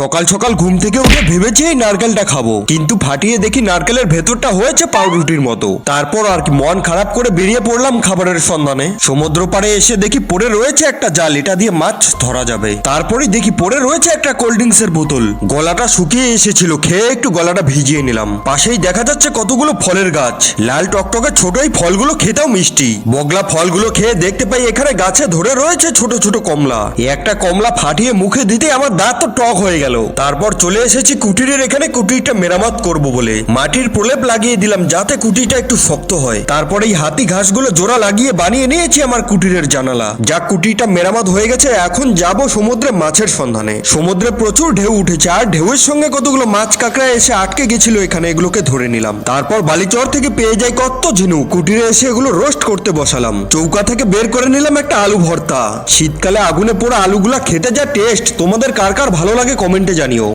সকাল সকাল ঘুম থেকে উঠে ভেবেছি এই নারকেলটা খাব। কিন্তু ফাটিয়ে দেখি নারকেলের ভেতরটা হয়েছে পাউরুটির মতো। তারপর আর কি মন খারাপ করে বেরিয়ে পড়লাম খাবারের সন্ধানে। সমুদ্র পাড়ে এসে দেখি পড়ে রয়েছে একটা জাল, এটা দিয়ে মাছ ধরা যাবে। তারপরেই দেখি পড়ে রয়েছে একটা কোল্ড ড্রিঙ্কস এর বোতল। গলাটা শুকিয়ে এসেছিল, খেয়ে একটু গলাটা ভিজিয়ে নিলাম। পাশেই দেখা যাচ্ছে কতগুলো ফলের গাছ। লাল টকটকে ছোট এই ফলগুলো খেতেও মিষ্টি। বগলা ফলগুলো খেয়ে দেখতে পাই এখানে গাছে ধরে রয়েছে ছোট ছোট কমলা। একটা কমলা ফাটিয়ে মুখে দিতে আমার দাঁত তো টক হয়ে গেল। তারপর চলে এসেছি কুটিরের এখানে কুটিরটা মেরামত করব বলে। মাটির প্রলেপ লাগিয়ে দিলাম যাতে কুটিটা একটু শক্ত হয়। তারপর এই হাতি ঘাসগুলো জোড়া লাগিয়ে বানিয়ে নিয়েছি আমার কুটিরের জানালা। যা কুটিটা মেরামত হয়ে গেছে, এখন যাব সমুদ্রে মাছের সন্ধানে। সমুদ্রে প্রচুর ঢেউ উঠেছে, আর ঢেউয়ের সঙ্গে কতগুলো মাছ কাঁকড়া এসে আটকে গেছিল এখানে, এগুলোকে ধরে নিলাম। তারপর বালিচর থেকে পেয়ে যাই কত ঝিনু কুটিরে এসে এগুলো রোস্ট করতে বসালাম। চৌকা থেকে বের করে নিলাম একটা আলু ভর্তা। শীতকালে আগুনে পোড়া আলুগুলা খেতে যা টেস্ট। তোমাদের কার কার ভালো লাগে কমেন্টে জানিও।